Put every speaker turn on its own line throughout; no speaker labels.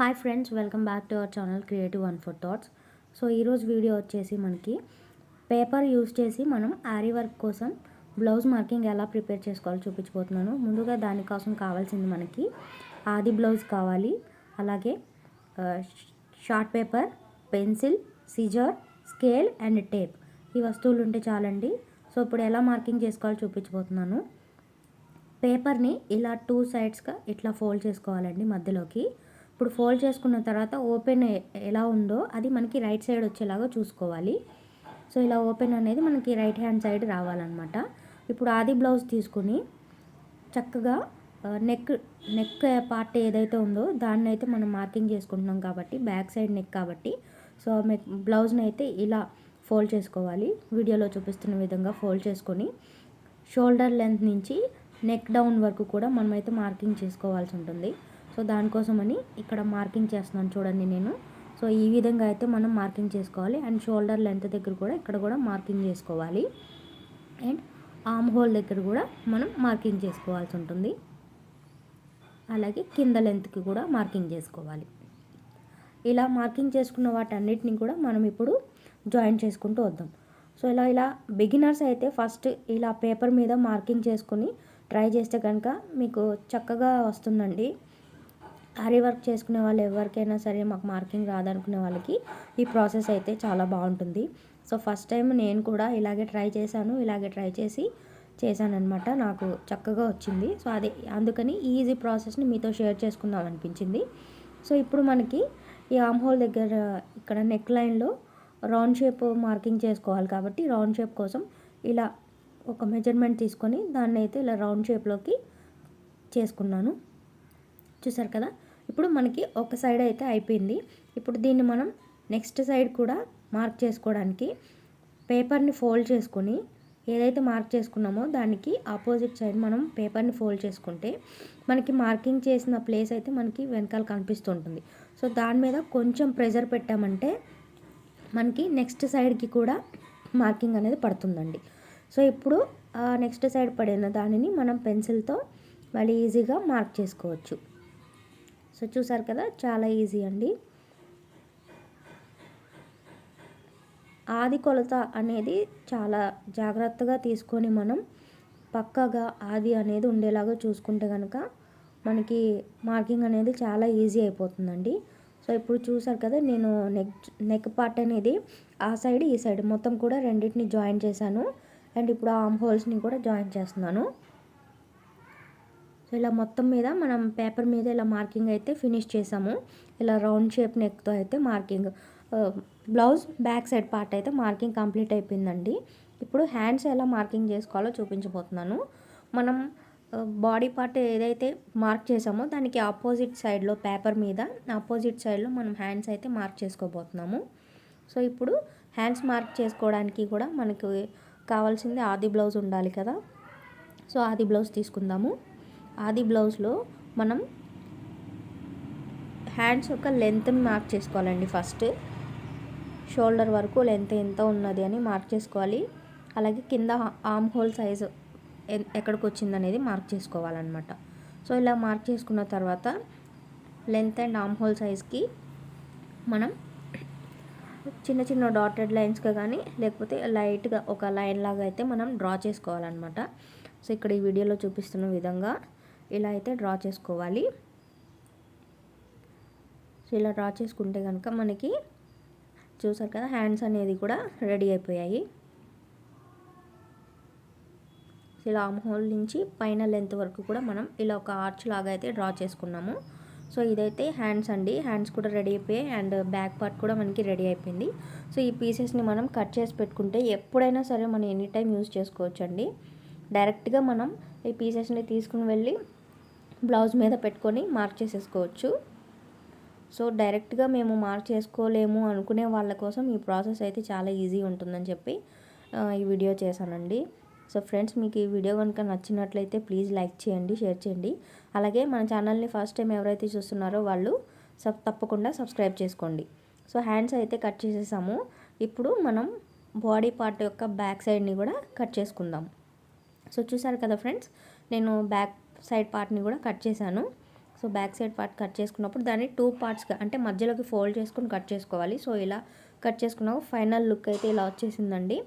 Hi friends welcome back to our channel creative one for thoughts. So ఈరోజు video వచ్చేసి మనకి paper use చేసి మనం ఆరీ వర్క్ కోసం బ్లౌజ్ మార్కింగ్ ఎలా ప్రిపేర్ చేసుకోవాలో చూపించబోతున్నాను. ముందుగా దానికోసం కావాల్సింది మనకి ఆది బ్లౌజ్ కావాలి. అలాగే short paper pencil scissor scale and tape. ఈ వస్తువులు ఉంటే చాలండి. సో ఇప్పుడు ఎలా మార్కింగ్ చేసుకోవాలో చూపించబోతున్నాను. పేపర్ని ఇలా టూ సైడ్స్గా ఇట్లా ఫోల్డ్ చేసుకోవాలండి మధ్యలోకి. ఇప్పుడు ఫోల్డ్ చేసుకున్న తర్వాత ఓపెన్ ఎలా ఉందో అది మనకి రైట్ సైడ్ వచ్చేలాగా చూసుకోవాలి. సో ఇలా ఓపెన్ అనేది మనకి రైట్ హ్యాండ్ సైడ్ రావాలన్నమాట. ఇప్పుడు ఆది బ్లౌజ్ తీసుకుని చక్కగా నెక్ నెక్ పార్ట్ ఏదైతే ఉందో దాన్ని అయితే మనం మార్కింగ్ చేసుకుంటున్నాం కాబట్టి బ్యాక్ సైడ్ నెక్ కాబట్టి. సో బ్లౌజ్ని అయితే ఇలా ఫోల్డ్ చేసుకోవాలి. వీడియోలో చూపిస్తున్న విధంగా ఫోల్డ్ చేసుకొని షోల్డర్ లెంత్ నుంచి నెక్ డౌన్ వరకు కూడా మనమైతే మార్కింగ్ చేసుకోవాల్సి ఉంటుంది. సో దానికోసమని ఇక్కడ మార్కింగ్ చేస్తున్నాను చూడండి నేను. సో ఈ విధంగా అయితే మనం మార్కింగ్ చేసుకోవాలి. అండ్ షోల్డర్ లెంత్ దగ్గర కూడా ఇక్కడ కూడా మార్కింగ్ చేసుకోవాలి. అండ్ ఆమ్ హోల్ దగ్గర కూడా మనం మార్కింగ్ చేసుకోవాల్సి ఉంటుంది. అలాగే కింద లెంత్కి కూడా మార్కింగ్ చేసుకోవాలి. ఇలా మార్కింగ్ చేసుకున్న వాటన్నిటిని కూడా మనం ఇప్పుడు జాయిన్ చేసుకుంటూ వద్దాం. సో ఇలా ఇలా బిగినర్స్ అయితే ఫస్ట్ ఇలా పేపర్ మీద మార్కింగ్ చేసుకుని ట్రై చేస్తే కనుక మీకు చక్కగా వస్తుందండి. ఆరీ వర్క్ చేసుకునే వాళ్ళు ఎవరికైనా సరే మాకు మార్కింగ్ రాదనుకునే వాళ్ళకి ఈ ప్రాసెస్ అయితే చాలా బాగుంటుంది. సో ఫస్ట్ టైం నేను కూడా ఇలాగే ట్రై చేశాను ఇలాగే ట్రై చేసి చేశానమాట నాకు చక్కగా వచ్చింది. సో అదే అందుకని ఈజీ ప్రాసెస్ని మీతో షేర్ చేసుకుందాం అనిపించింది. సో ఇప్పుడు మనకి ఈ ఆమ్ హోల్ దగ్గర ఇక్కడ నెక్ లైన్లో రౌండ్ షేప్ మార్కింగ్ చేసుకోవాలి కాబట్టి రౌండ్ షేప్ కోసం ఇలా ఒక మెజర్మెంట్ తీసుకొని దాన్ని అయితే ఇలా రౌండ్ షేప్లోకి చేసుకున్నాను. చూసారు కదా? ఇప్పుడు మనకి ఒక సైడ్ అయితే అయిపోయింది. ఇప్పుడు దీన్ని మనం నెక్స్ట్ సైడ్ కూడా మార్క్ చేసుకోవడానికి పేపర్ని ఫోల్డ్ చేసుకొని ఏదైతే మార్క్ చేసుకున్నామో దానికి ఆపోజిట్ సైడ్ మనం పేపర్ని ఫోల్డ్ చేసుకుంటే మనకి మార్కింగ్ చేసిన ప్లేస్ అయితే మనకి వెనకాల కనిపిస్తుంటుంది. సో దాని మీద కొంచెం ప్రెజర్ పెట్టామంటే మనకి నెక్స్ట్ సైడ్కి కూడా మార్కింగ్ అనేది పడుతుందండి. సో ఇప్పుడు నెక్స్ట్ సైడ్ పడిన దానిని మనం పెన్సిల్తో మళ్ళీ ఈజీగా మార్క్ చేసుకోవచ్చు. సో చూసారు కదా చాలా ఈజీ అండి. ఆది కొలత అనేది చాలా జాగ్రత్తగా తీసుకొని మనం పక్కగా ఆది అనేది ఉండేలాగా చూసుకుంటే కనుక మనకి మార్కింగ్ అనేది చాలా ఈజీ అయిపోతుందండి. సో ఇప్పుడు చూసారు కదా నేను నెక్ నెక్ పార్ట్ అనేది ఆ సైడ్ ఈ సైడ్ మొత్తం కూడా రెండింటిని జాయిన్ చేశాను. అండ్ ఇప్పుడు ఆమ్ హోల్స్ని కూడా జాయిన్ చేస్తున్నాను. సో ఇలా మొత్తం మీద మనం పేపర్ మీద ఇలా మార్కింగ్ అయితే ఫినిష్ చేసాము. ఇలా రౌండ్ షేప్ నెక్తో అయితే marking blouse back side part అయితే మార్కింగ్ కంప్లీట్ అయిపోయిందండి. ఇప్పుడు హ్యాండ్స్ ఎలా మార్కింగ్ చేసుకోవాలో చూపించబోతున్నాను. మనం బాడీ పార్ట్ ఏదైతే మార్క్ చేసామో దానికి ఆపోజిట్ సైడ్లో పేపర్ మీద ఆపోజిట్ సైడ్లో మనం హ్యాండ్స్ అయితే మార్క్ చేసుకోబోతున్నాము. సో ఇప్పుడు హ్యాండ్స్ మార్క్ చేసుకోవడానికి కూడా మనకు కావాల్సింది ఆది బ్లౌజ్ ఉండాలి కదా. సో ఆది బ్లౌజ్ తీసుకుందాము. ఆది బ్లౌజ్లో మనం హ్యాండ్స్ యొక్క లెంత్ని మార్క్ చేసుకోవాలండి ఫస్ట్. షోల్డర్ వరకు లెంత్ ఎంత ఉన్నది అని మార్క్ చేసుకోవాలి. అలాగే కింద ఆమ్ హోల్ సైజు ఎక్కడికి వచ్చింది అనేది మార్క్ చేసుకోవాలన్నమాట. సో ఇలా మార్క్ చేసుకున్న తర్వాత లెంత్ అండ్ ఆమ్ హోల్ సైజ్కి మనం చిన్న చిన్న డాటెడ్ లైన్స్గా కానీ లేకపోతే లైట్గా ఒక లైన్ లాగా అయితే మనం డ్రా చేసుకోవాలన్నమాట. సో ఇక్కడ ఈ వీడియోలో చూపిస్తున్న విధంగా ఇలా అయితే డ్రా చేసుకోవాలి. సో ఇలా డ్రా చేసుకుంటే కనుక మనకి చూసారు కదా హ్యాండ్స్ అనేది కూడా రెడీ అయిపోయాయి. ఇలా ఆమ్ హోల్ నుంచి పైన లెంత్ వరకు కూడా మనం ఇలా ఒక ఆర్చ్ లాగా అయితే డ్రా చేసుకున్నాము. సో ఇదైతే హ్యాండ్స్ అండి. హ్యాండ్స్ కూడా రెడీ అయిపోయాయి అండ్ బ్యాక్ పార్ట్ కూడా మనకి రెడీ అయిపోయింది. సో ఈ పీసెస్ని మనం కట్ చేసి పెట్టుకుంటే ఎప్పుడైనా సరే మనం ఎనీ టైం యూజ్ చేసుకోవచ్చు అండి డైరెక్ట్గా మనం ఈ పీసెస్ని తీసుకుని వెళ్ళి బ్లౌజ్ మీద పెట్టుకొని మార్క్ చేసేసుకోవచ్చు సో డైరెక్ట్గా మేము మార్క్ చేసుకోలేము అనుకునే వాళ్ళ కోసం ఈ ప్రాసెస్ అయితే చాలా ఈజీ ఉంటుందని చెప్పి ఈ వీడియో చేశానండి. సో ఫ్రెండ్స్ మీకు ఈ వీడియో కనుక నచ్చినట్లయితే ప్లీజ్ లైక్ చేయండి షేర్ చేయండి. అలాగే మన ఛానల్ని ఫస్ట్ టైం ఎవరైతే చూస్తున్నారో వాళ్ళు సబ్ తప్పకుండా సబ్స్క్రైబ్ చేసుకోండి. సో హ్యాండ్స్ అయితే కట్ చేసేసాము. ఇప్పుడు మనం బాడీ పార్ట్ యొక్క బ్యాక్ సైడ్ని కూడా కట్ చేసుకుందాం. సో చూసారు కదా ఫ్రెండ్స్ నేను బ్యాక్ సైడ్ పార్ట్ని కూడా కట్ చేశాను. So back side part cut చేసుకున్నప్పుడు దాన్ని టూ పార్ట్స్గా అంటే మధ్యలోకి ఫోల్డ్ చేసుకుని కట్ చేసుకోవాలి. సో ఇలా కట్ చేసుకున్నాక ఫైనల్ లుక్ అయితే ఇలా వచ్చేసిందండి.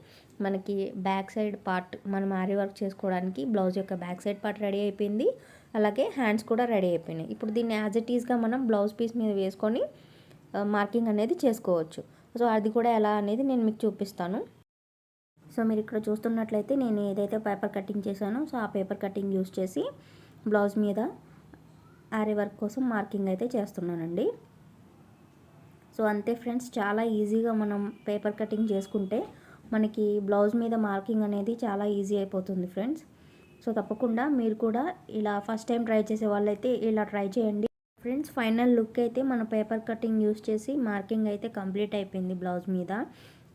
మనకి బ్యాక్ సైడ్ పార్ట్ మనం ఆరీ వర్క్ చేసుకోవడానికి బ్లౌజ్ యొక్క బ్యాక్ సైడ్ పార్ట్ రెడీ అయిపోయింది. అలాగే హ్యాండ్స్ కూడా రెడీ అయిపోయినాయి. ఇప్పుడు దీన్ని యాజ్ ఇట్ ఈస్గా మనం బ్లౌజ్ పీస్ మీద వేసుకొని మార్కింగ్ అనేది చేసుకోవచ్చు. సో అది కూడా ఎలా అనేది నేను మీకు చూపిస్తాను. సో మీరు ఇక్కడ చూస్తున్నట్లయితే నేను ఏదైతే పేపర్ కటింగ్ చేశానో సో ఆ పేపర్ కటింగ్ యూస్ చేసి బ్లౌజ్ మీద ఆరే వర్క్ కోసం మార్కింగ్ అయితే చేస్తున్నానండి. సో అంతే ఫ్రెండ్స్ చాలా ఈజీగా మనం పేపర్ కటింగ్ చేసుకుంటే మనకి బ్లౌజ్ మీద మార్కింగ్ అనేది చాలా ఈజీ అయిపోతుంది ఫ్రెండ్స్. సో తప్పకుండా మీరు కూడా ఇలా ఫస్ట్ టైం ట్రై చేసే వాళ్ళైతే ఇలా ట్రై చేయండి. ఫ్రెండ్స్ ఫైనల్ లుక్ అయితే మన పేపర్ కటింగ్ యూస్ చేసి మార్కింగ్ అయితే కంప్లీట్ అయిపోయింది బ్లౌజ్ మీద.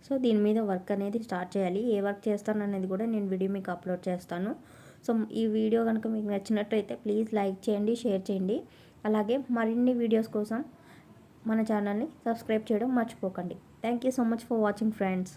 సో దీని మీద వర్క్ అనేది స్టార్ట్ చేయాలి. ఏ వర్క్ చేస్తాను అనేది కూడా నేను వీడియో మీకు అప్లోడ్ చేస్తాను. సో ఈ వీడియో కనుక మీకు నచ్చినట్టయితే ప్లీజ్ లైక్ చేయండి షేర్ చేయండి. అలాగే మరిన్ని వీడియోస్ కోసం మన ఛానల్ని సబ్స్క్రైబ్ చేయడం మర్చిపోకండి. Thank you so much for watching friends